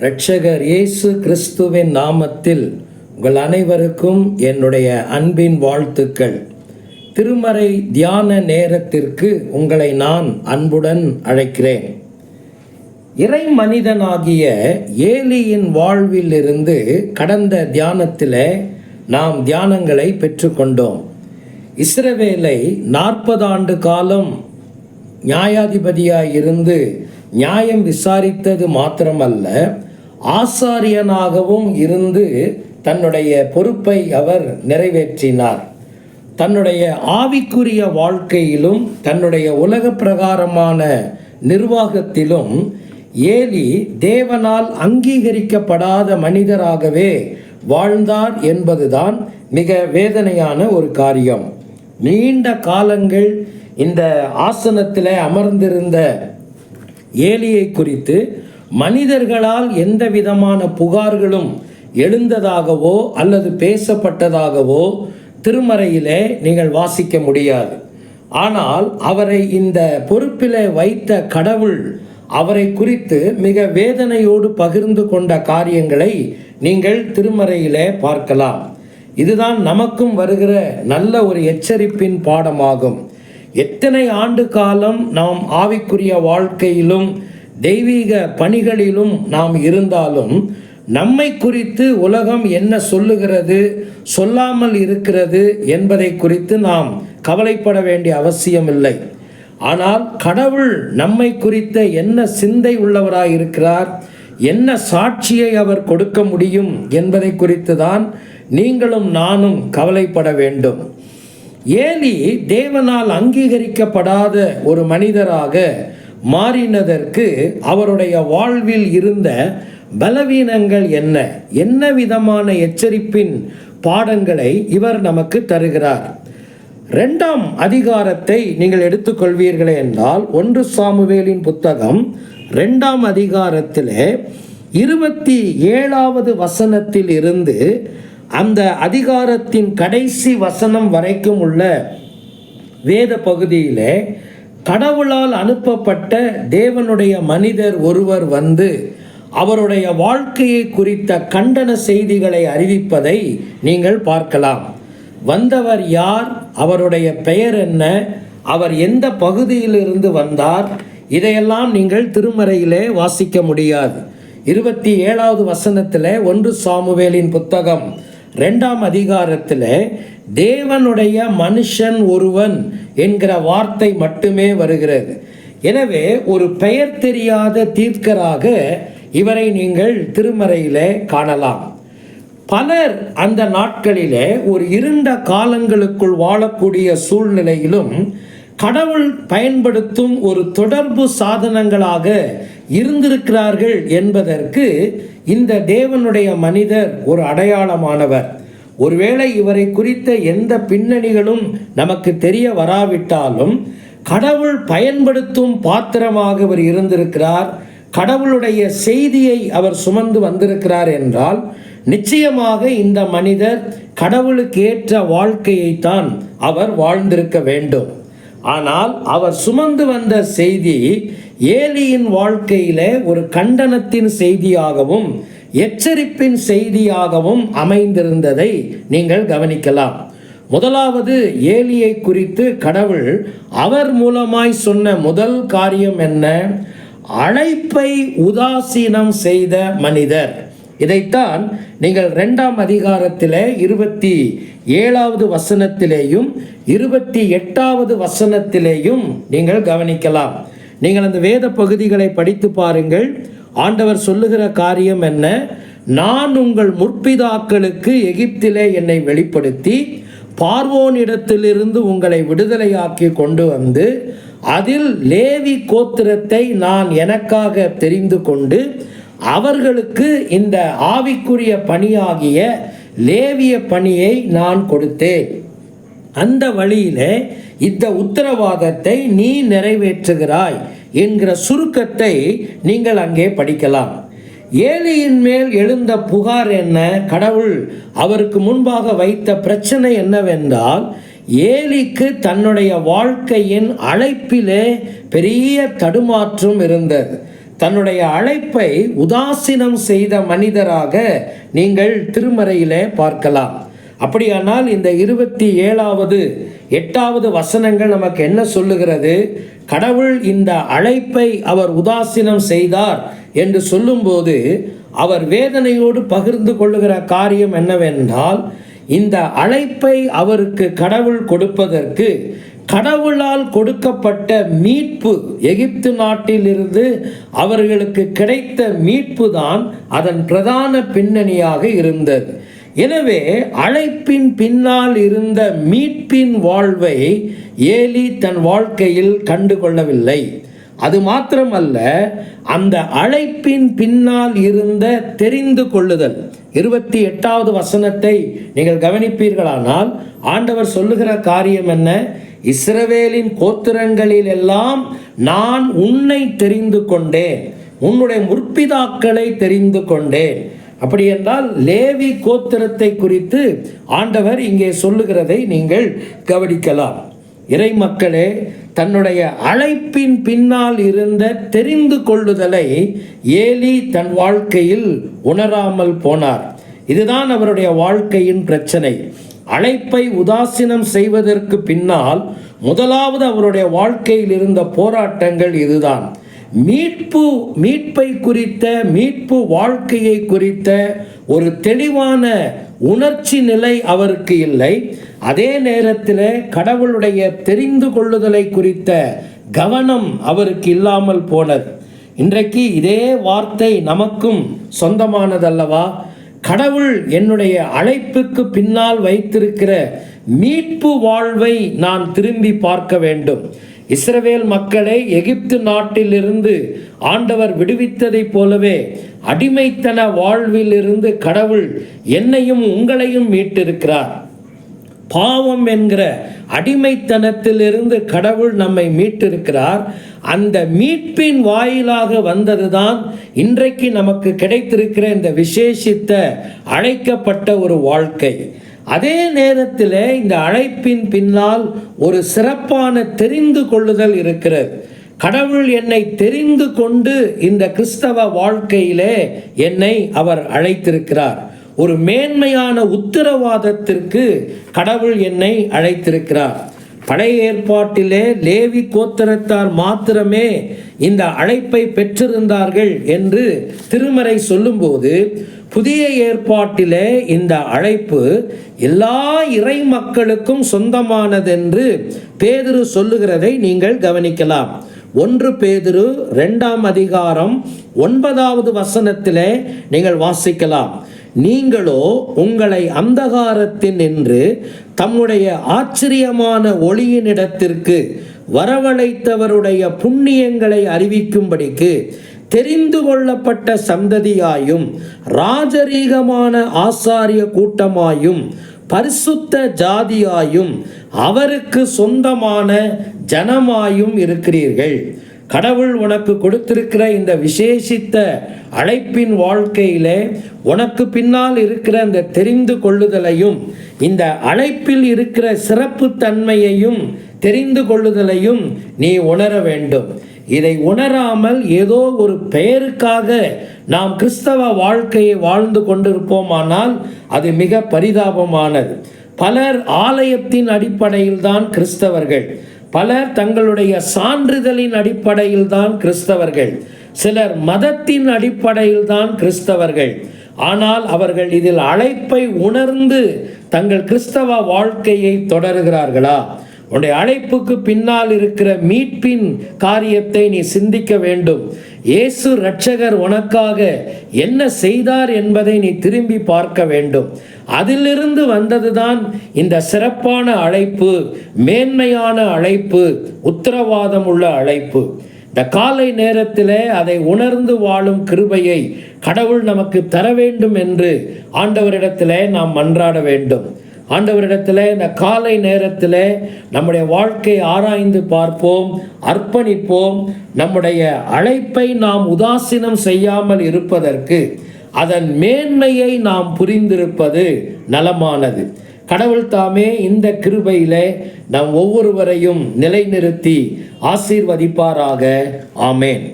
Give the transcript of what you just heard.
இரட்சகர் இயேசு கிறிஸ்துவின் நாமத்தில் உங்கள் அனைவருக்கும் என்னுடைய அன்பின் வாழ்த்துக்கள். திருமறை தியான நேரத்திற்கு உங்களை நான் அன்புடன் அழைக்கிறேன். இறை மனிதனாகிய ஏலியின் வாழ்விலிருந்து கடந்த தியானத்தில் நாம் தியானங்களை பெற்றுக்கொண்டோம். இஸ்ரவேலை நாற்பது ஆண்டு காலம் நியாயாதிபதியாய் இருந்து நியாயம் விசாரித்தது மாத்திரமல்ல ஆசாரியனாகவும் இருந்து தன்னுடைய பொறுப்பை அவர் நிறைவேற்றினார். தன்னுடைய ஆவிக்குரிய வாழ்க்கையிலும் தன்னுடைய உலக பிரகாரமான நிர்வாகத்திலும் ஏலி தேவனால் அங்கீகரிக்கப்படாத மனிதராகவே வாழ்ந்தார் என்பதுதான் மிக வேதனையான ஒரு காரியம். நீண்ட காலங்கள் இந்த ஆசனத்தில் அமர்ந்திருந்த ஏலியை குறித்து மனிதர்களால் எந்த விதமான புகார்களும் எழுந்ததாகவோ அல்லது பேசப்பட்டதாகவோ திருமறையிலே நீங்கள் வாசிக்க முடியாது. ஆனால் அவரை இந்த பொறுப்பிலே வைத்த கடவுள் அவரை குறித்து மிக வேதனையோடு பகிர்ந்து கொண்ட காரியங்களை நீங்கள் திருமறையிலே பார்க்கலாம். இதுதான் நமக்கும் வருகிற நல்ல ஒரு எச்சரிப்பின் பாடமாகும். எத்தனை ஆண்டு காலம் நாம் ஆவிக்குரிய வாழ்க்கையிலும் தெய்வீக பணிகளிலும் நாம் இருந்தாலும் நம்மை குறித்து உலகம் என்ன சொல்லுகிறது சொல்லாமல் இருக்கிறது என்பதை குறித்து நாம் கவலைப்பட வேண்டிய அவசியமில்லை. ஆனால் கடவுள் நம்மை குறித்த என்ன சிந்தை உள்ளவராய் இருக்கிறார் என்ன சாட்சியை அவர் கொடுக்க முடியும் என்பதை குறித்து தான் நீங்களும் நானும் கவலைப்பட வேண்டும். ஏலி தேவனால் அங்கீகரிக்கப்படாத ஒரு மனிதராக மாறினதற்கு அவருடைய வாழ்வில் இருந்த பலவீனங்கள் என்ன? என்ன விதமான எச்சரிப்பின் பாடங்களை இவர் நமக்கு தருகிறார்? ரெண்டாம் அதிகாரத்தை நீங்கள் எடுத்துக்கொள்வீர்களே என்றால் ஒன்று சாமுவேலின் புத்தகம் ரெண்டாம் அதிகாரத்திலே இருபத்தி ஏழாவது வசனத்தில் இருந்து அந்த அதிகாரத்தின் கடைசி வசனம் வரைக்கும் உள்ள வேத பகுதியிலே கடவுளால் அனுப்பப்பட்ட தேவனுடைய மனிதர் ஒருவர் வந்து அவருடைய வாழ்க்கையை குறித்த கண்டன செய்திகளை அறிவிப்பதை நீங்கள் பார்க்கலாம். வந்தவர் யார்? அவருடைய பெயர் என்ன? அவர் எந்த பகுதியிலிருந்து வந்தார்? இதையெல்லாம் நீங்கள் திருமறையிலே வாசிக்க முடியாது. இருபத்தி ஏழாவது வசனத்தில் ஒன்று சாமுவேலின் புத்தகம். ரெண்டாம் அதிகாரத்தில் தேவனுடைய மனுஷன் ஒருவன் என்கிற வார்த்தை மட்டுமே வருகிறது. எனவே ஒரு பெயர் தெரியாத தீர்க்கராக இவரை நீங்கள் திருமறையிலே காணலாம். பலர் அந்த நாட்களிலே ஒரு இருண்ட காலங்களுக்குள் வாழக்கூடிய சூழ்நிலையிலும் கடவுள் பயன்படுத்தும் ஒரு தொடர்பு சாதனங்களாக இருந்திருக்கிறார்கள் என்பதற்கு இந்த தேவனுடைய மனிதர் ஒரு அடையாளமானவர். ஒருவேளை இவரை குறித்த எந்த பின்னணிகளும் நமக்கு தெரிய வராவிட்டாலும் கடவுள் பயன்படுத்தும் பாத்திரமாக இவர் இருந்திருக்கிறார் கடவுளுடைய செய்தியை அவர் சுமந்து வந்திருக்கிறார் என்றால் நிச்சயமாக இந்த மனிதர் கடவுளுக்கு ஏற்ற வாழ்க்கையைத்தான் அவர் வாழ்ந்திருக்க வேண்டும். ஆனால் அவர் சுமந்து வந்த செய்தி ஏலியின் வாழ்க்கையிலே ஒரு கண்டனத்தின் செய்தியாகவும் எச்சரிப்பின் செய்தியாகவும் அமைந்திருந்ததை நீங்கள் கவனிக்கலாம். முதலாவது ஏலியை குறித்து கடவுள் அவர் மூலமாய் சொன்ன முதல் காரியம் என்ன? அழைப்பை உதாசீனம் செய்த மனிதர். இதைத்தான் நீங்கள் ரெண்டாம் அதிகாரத்தில் இருபத்தி ஏழாவது வசனத்திலேயும் இருபத்தி எட்டாவது வசனத்திலேயும் நீங்கள் கவனிக்கலாம். நீங்கள் அந்த வேத பகுதிகளை படித்து பாருங்கள். ஆண்டவர் சொல்லுகிற காரியம் என்ன? நான் உங்கள் முற்பிதாக்களுக்கு எகிப்திலே என்னை வெளிப்படுத்தி பார்வோனிடத்திலிருந்து உங்களை விடுதலையாக்கி கொண்டு வந்து அதில் லேவி கோத்திரத்தை நான் எனக்காக தெரிந்து கொண்டு அவர்களுக்கு இந்த ஆவிக்குரிய பணியாகிய லேவிய பணியை நான் கொடுத்தேன். அந்த வழியிலே இந்த உத்தரவாதத்தை நீ நிறைவேற்றுகிறாய் என்கிற சுருக்கத்தை நீங்கள் அங்கே படிக்கலாம். ஏலியின் மேல் எழுந்த புகார் என்ன? கடவுள் அவருக்கு முன்பாக வைத்த பிரச்சனை என்னவென்றால் ஏலிக்கு தன்னுடைய வாழ்க்கையின் அழைப்பிலே பெரிய தடுமாற்றம் இருந்தது. தன்னுடைய அழைப்பை உதாசீனம் செய்த மனிதராக நீங்கள் திருமறையிலே பார்க்கலாம். அப்படியானால் இந்த இருபத்தி ஏழாவது எட்டாவது வசனங்கள் நமக்கு என்ன சொல்லுகிறது? கடவுள் இந்த அழைப்பை அவர் உதாசீனம் செய்தார் என்று சொல்லும்போது அவர் வேதனையோடு பகிர்ந்து கொள்ளுகிற காரியம் என்னவென்றால் இந்த அழைப்பை அவருக்கு கடவுள் கொடுப்பதற்கு கடவுளால் கொடுக்கப்பட்ட மீட்பு எகிப்து நாட்டிலிருந்து அவர்களுக்கு கிடைத்த மீட்பு தான் அதன் பிரதான பின்னணியாக இருந்தது. எனவே அழைப்பின் பின்னால் இருந்த மீட்பின் வாழ்வை ஏலி தன் வாழ்க்கையில் கண்டு கொள்ளவில்லை அது மாத்திரமல்ல அந்த அழைப்பின் பின்னால் இருந்த தெரிந்து கொள்ளுதல். இருபத்தி எட்டாவது வசனத்தை நீங்கள் கவனிப்பீர்களானால் ஆண்டவர் சொல்லுகிற காரியம் என்ன? இஸ்ரவேலின் கோத்திரங்களில் எல்லாம் நான் உன்னை தெரிந்து கொண்டேன். உன்னுடைய முற்பிதாக்களை தெரிந்து கொண்டேன். அப்படி என்றால் லேவி கோத்திரத்தை குறித்து ஆண்டவர் இங்கே சொல்லுகிறதை நீங்கள் கவனிக்கலாம். இறை மக்களே தன்னுடைய அழைப்பின் பின்னால் இருந்த தெரிந்து கொள்ளுதலை ஏலி தன் வாழ்க்கையில் உணராமல் போனார். இதுதான் அவருடைய வாழ்க்கையின் பிரச்சனை. அழைப்பை உதாசீனம் செய்வதற்கு பின்னால் முதலாவது அவருடைய வாழ்க்கையில் இருந்த போராட்டங்கள் இதுதான். மீட்பு மீட்பை குறித்த மீட்பு வாழ்க்கையை குறித்த ஒரு தெளிவான உணர்ச்சி நிலை அவருக்கு இல்லை. அதே நேரத்தில் கடவுளுடைய தெரிந்து கொள்ளுதலை குறித்த கவனம் அவருக்கு இல்லாமல் போனது. இன்றைக்கு இதே வார்த்தை நமக்கும் சொந்தமானதல்லவா? கடவுள் என்னுடைய அழைப்புக்கு பின்னால் வைத்திருக்கிற மீட்பு வாழ்வை நான் திரும்பி பார்க்க வேண்டும். இஸ்ரவேல் மக்களை எகிப்து நாட்டிலிருந்து ஆண்டவர் விடுவித்ததைப் போலவே அடிமைத்தன வாழ்விலிருந்து கடவுள் என்னையும் உங்களையும் மீட்டிருக்கிறார். பாவம் என்கிற அடிமைத்தனத்திலிருந்து கடவுள் நம்மை மீட்டிருக்கிறார். அந்த மீட்பின் வாயிலாக வந்ததுதான் இன்றைக்கு நமக்கு கிடைத்திருக்கிற இந்த விசேஷித்த அழைக்கப்பட்ட ஒரு வாழ்க்கை. அதே நேரத்தில் இந்த அழைப்பின் பின்னால் ஒரு சிறப்பான தெரிந்து கொள்ளுதல் இருக்கிறது. கடவுள் என்னை தெரிந்து கொண்டு இந்த கிறிஸ்தவ வாழ்க்கையிலே என்னை அவர் அழைத்திருக்கிறார். ஒரு மேன்மையான உத்தரவாதத்திற்கு கடவுள் என்னை அழைத்திருக்கிறார். பழைய ஏற்பாட்டிலே லேவி கோத்திரத்தார் மாத்திரமே இந்த அழைப்பை பெற்றிருந்தார்கள் என்று திருமறை சொல்லும்போது புதிய ஏற்பாட்டிலே இந்த அழைப்பு எல்லா இறை மக்களுக்கும் சொந்தமானதென்று பேதுரு சொல்லுகிறதை நீங்கள் கவனிக்கலாம். ஒன்று பேதுரு ரெண்டாம் அதிகாரம் ஒன்பதாவது வசனத்திலே நீங்கள் வாசிக்கலாம். நீங்களோ உங்களை அந்தகாரத்தின் என்று தம்முடைய ஆச்சரியமான ஒளியினிடத்திற்கு வரவழைத்தவருடைய புண்ணியங்களை அறிவிக்கும்படிக்கு தெரிந்து கொள்ளப்பட்ட சந்ததியாயும் ராஜரீகமான ஆசாரிய கூட்டமாயும் பரிசுத்த ஜாதியாயும் அவருக்கு சொந்தமான ஜனமாயும் இருக்கிறீர்கள். கடவுள் உனக்கு கொடுத்திருக்கிற இந்த விசேஷித்த அழைப்பின் வாழ்க்கையிலே உனக்கு பின்னால் இருக்கிற அந்த தெரிந்து கொள்ளுதலையும் இந்த அழைப்பில் இருக்கிற சிறப்பு தன்மையையும் தெரிந்து கொள்ளுதலையும் நீ உணர வேண்டும். இதை உணராமல் ஏதோ ஒரு பெயருக்காக நாம் கிறிஸ்தவ வாழ்க்கையை வாழ்ந்து கொண்டிருப்போமானால் அது மிக பரிதாபமானது. பலர் ஆலயத்தின் அடிப்படையில் தான் கிறிஸ்தவர்கள். பலர் தங்களுடைய சான்றிதழின் அடிப்படையில் தான் கிறிஸ்தவர்கள். சிலர் மதத்தின் அடிப்படையில் தான் கிறிஸ்தவர்கள். ஆனால் அவர்கள் இதில் அழைப்பை உணர்ந்து தங்கள் கிறிஸ்தவ வாழ்க்கையை தொடர்கிறார்களா? உன்னுடைய அழைப்புக்கு பின்னால் இருக்கிற மீட்பின் காரியத்தை நீ சிந்திக்க வேண்டும். இயேசு ரட்சகர் உனக்காக என்ன செய்தார் என்பதை நீ திரும்பி பார்க்க வேண்டும். அதிலிருந்து வந்ததுதான் இந்த சிறப்பான அழைப்பு மேன்மையான அழைப்பு உத்தரவாதம் உள்ள அழைப்பு. இந்த காலை நேரத்தில் அதை உணர்ந்து வாழும் கிருபையை கடவுள் நமக்கு தர வேண்டும் என்று ஆண்டவரிடத்தில் நாம் மன்றாட வேண்டும். ஆண்டவரிடத்தில் இந்த காலை நேரத்தில் நம்முடைய வாழ்க்கை ஆராய்ந்து பார்ப்போம் அர்ப்பணிப்போம். நம்முடைய அழைப்பை நாம் உதாசீனம் செய்யாமல் இருப்பதற்கு அதன் மேன்மையை நாம் புரிந்திருப்பது நலமானது. கடவுள் தாமே இந்த கிருபையில் நம் ஒவ்வொருவரையும் நிலைநிறுத்தி ஆசீர்வதிப்பாராக. ஆமேன்.